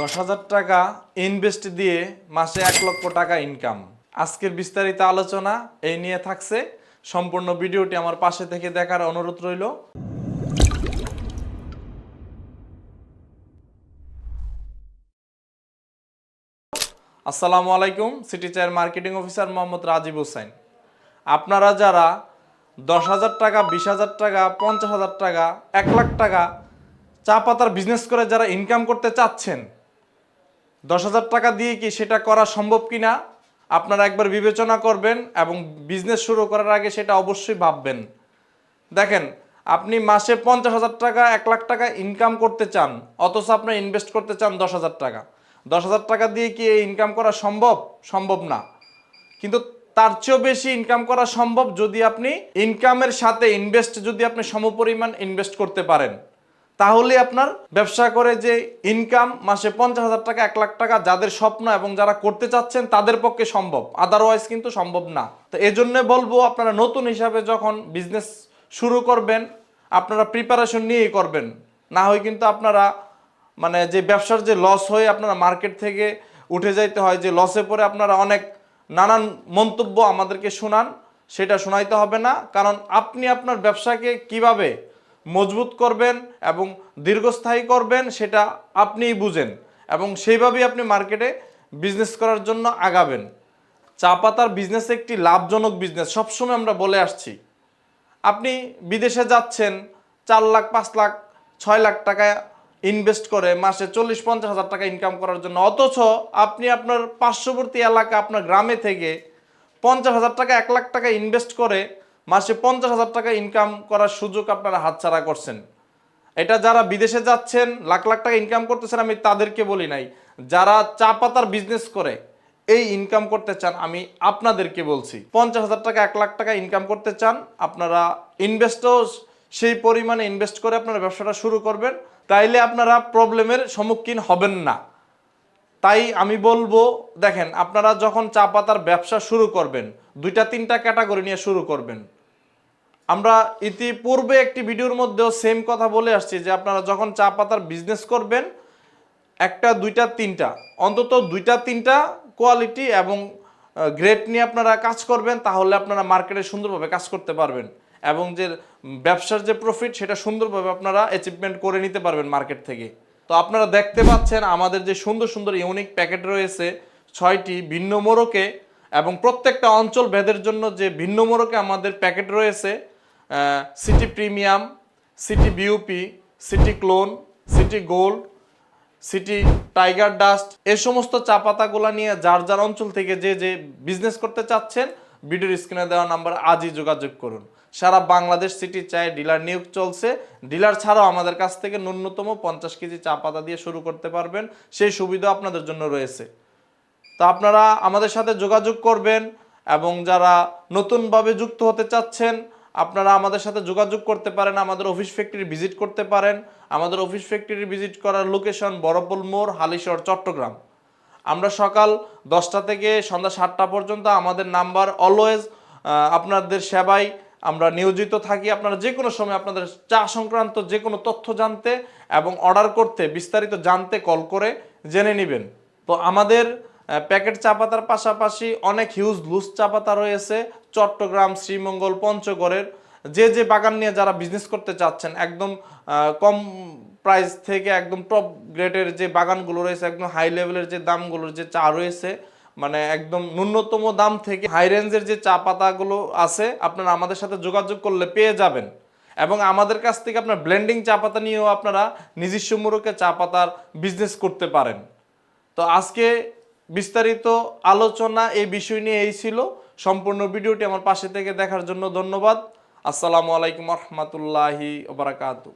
দশ হাজার টাকা ইনভেস্ট দিয়ে মাসে এক লক্ষ টাকা ইনকাম আজকের বিস্তারিত আলোচনা এই নিয়ে থাকছে। সম্পূর্ণ ভিডিওটি আমার পাশে থেকে দেখার অনুরোধ রইল। আসসালামু আলাইকুম সিটি চায়ের মার্কেটিং অফিসার মোহাম্মদ রাজীব হোসেন। আপনারা যারা দশ হাজার টাকা, বিশ হাজার টাকা, পঞ্চাশ হাজার টাকা, এক লাখ টাকা চা পাতার বিজনেস করে যারা ইনকাম করতে চাচ্ছেন দশ হাজার টাকা দিয়ে কি সেটা করা সম্ভব কি না আপনারা একবার বিবেচনা করবেন এবং বিজনেস শুরু করার আগে সেটা অবশ্যই ভাববেন। দেখেন, আপনি মাসে পঞ্চাশ হাজার টাকা, এক লাখ টাকা ইনকাম করতে চান, অথচ আপনার ইনভেস্ট করতে চান দশ হাজার টাকা। দশ হাজার টাকা দিয়ে কি এই ইনকাম করা সম্ভব? সম্ভব না। কিন্তু তার চেয়েও বেশি ইনকাম করা সম্ভব যদি আপনি ইনকামের সাথে ইনভেস্ট যদি আপনি সমপরিমাণ ইনভেস্ট করতে পারেন। তাহলে আপনার ব্যবসা করে যে ইনকাম মাসে পঞ্চাশ হাজার টাকা, এক লাখ টাকা যাদের স্বপ্ন এবং যারা করতে চাচ্ছেন তাদের পক্ষে সম্ভব। আদারওয়াইজ কিন্তু সম্ভব না। তো এজন্য বলব, আপনারা নতুন হিসাবে যখন বিজনেস শুরু করবেন, আপনারা প্রিপারেশন নিয়েই করবেন। না হয় কিন্তু আপনারা মানে যে ব্যবসার যে লস হয়ে আপনারা মার্কেট থেকে উঠে যাইতে হয়, যে লসে পরে আপনারা অনেক নানান মন্তব্য আমাদেরকে শোনান, সেটা শোনাইতে হবে না। কারণ আপনি আপনার ব্যবসাকে কীভাবে মজবুত করবেন এবং দীর্ঘস্থায়ী করবেন, সেটা আপনিই বুঝেন এবং সেইভাবেই আপনি মার্কেটে বিজনেস করার জন্য আগাবেন। চা পাতার বিজনেস একটি লাভজনক বিজনেস সবসময় আমরা বলে আসছি। আপনি বিদেশে যাচ্ছেন, চার লাখ, পাঁচ লাখ, ছয় লাখ টাকা ইনভেস্ট করে মাসে চল্লিশ, পঞ্চাশ হাজার টাকা ইনকাম করার জন্য, অথচ আপনি আপনার পার্শ্ববর্তী এলাকা, আপনার গ্রামে থেকে পঞ্চাশ হাজার টাকা, এক লাখ টাকা ইনভেস্ট করে মাসে পঞ্চাশ হাজার টাকা ইনকাম করার সুযোগ আপনারা হাতছাড়া করছেন। এটা যারা বিদেশে যাচ্ছেন, লাখ লাখ টাকা ইনকাম করতেছেন, আমি তাদেরকে বলি নাই। যারা চা পাতার বিজনেস করে, এই ইনকাম করতে চান, আমি আপনাদেরকে বলছি। পঞ্চাশ হাজার টাকা, এক লাখ টাকা ইনকাম করতে চান, আপনারা ইনভেস্টও সেই পরিমাণে ইনভেস্ট করে আপনারা ব্যবসাটা শুরু করবেন। তাইলে আপনারা প্রবলেমের সম্মুখীন হবেন না। তাই আমি বলব, দেখেন, আপনারা যখন চা পাতার ব্যবসা শুরু করবেন, দুইটা তিনটা ক্যাটাগরি নিয়ে শুরু করবেন। আমরা ইতিপূর্বে একটি ভিডিওর মধ্যেও সেম কথা বলে আসছি যে আপনারা যখন চা পাতার বিজনেস করবেন, একটা, দুইটা, তিনটা, অন্তত দুইটা, তিনটা কোয়ালিটি এবং গ্রেড নিয়ে আপনারা কাজ করবেন, তাহলে আপনারা মার্কেটে সুন্দরভাবে কাজ করতে পারবেন এবং যে ব্যবসার যে প্রফিট সেটা সুন্দরভাবে আপনারা অ্যাচিভমেন্ট করে নিতে পারবেন মার্কেট থেকে। তো আপনারা দেখতে পাচ্ছেন আমাদের যে সুন্দর সুন্দর ইউনিক প্যাকেট রয়েছে, ছয়টি ভিন্ন মোড়কে এবং প্রত্যেকটা অঞ্চল ভেদের জন্য যে ভিন্ন মোড়কে আমাদের প্যাকেট রয়েছে City premium City B O P City clone City Gold City Tiger Dust এ সমস্ত চা পাতাগুলো নিয়ে যার যার অঞ্চল থেকে যে যে বিজনেস করতে চাচ্ছেন, ভিডিওর স্ক্রিনে দেওয়া নাম্বার আজই যোগাযোগ করুন। সারা বাংলাদেশ সিটি চায়ে ডিলার নিয়োগ চলছে। ডিলার ছাড়াও আমাদের কাছ থেকে ন্যূনতম পঞ্চাশ কেজি চা পাতা দিয়ে শুরু করতে পারবেন। সেই সুবিধা আপনাদের জন্য রয়েছে। তো আপনারা আমাদের সাথে যোগাযোগ করবেন এবং যারা নতুনভাবে যুক্ত হতে চাচ্ছেন আপনারা আমাদের সাথে যোগাযোগ করতে পারেন, আমাদের অফিস ফ্যাক্টরি ভিজিট করতে পারেন। আমাদের অফিস ফ্যাক্টরি ভিজিট করার লোকেশন বরবল মোড়, হালিশহর, চট্টগ্রাম। আমরা সকাল দশটা থেকে সন্ধ্যা সাতটা পর্যন্ত আমাদের নাম্বার অলওয়েজ আপনাদের সেবায় আমরা নিয়োজিত থাকি। আপনারা যে কোনো সময় আপনাদের চা সংক্রান্ত যে কোনো তথ্য জানতে এবং অর্ডার করতে, বিস্তারিত জানতে কল করে জেনে নেবেন। তো আমাদের প্যাকেট চা পাতার পাশাপাশি অনেক হিউজ লুজ চা পাতা রয়েছে। চট্টগ্রাম, শ্রীমঙ্গল, পঞ্চগড়ের যে যে বাগান নিয়ে যারা বিজনেস করতে চাচ্ছেন, একদম কম প্রাইস থেকে একদম টপ গ্রেডের যে বাগানগুলো রয়েছে, একদম হাই লেভেলের যে দামগুলোর যে চা রয়েছে মানে একদম ন্যূনতম দাম থেকে হাই রেঞ্জের যে চা পাতাগুলো আছে, আপনারা আমাদের সাথে যোগাযোগ করলে পেয়ে যাবেন। এবং আমাদের কাছ থেকে আপনার ব্লেন্ডিং চা পাতা নিয়েও আপনারা নিজস্ব মুরুকে চা পাতার বিজনেস করতে পারেন। তো আজকে বিস্তারিত আলোচনা এই বিষয় নিয়ে এই ছিল। সম্পূর্ণ ভিডিওটি আমার পাশে থেকে দেখার জন্য ধন্যবাদ। আসসালামু আলাইকুম রহমতুল্লাহি ওবরাকাতু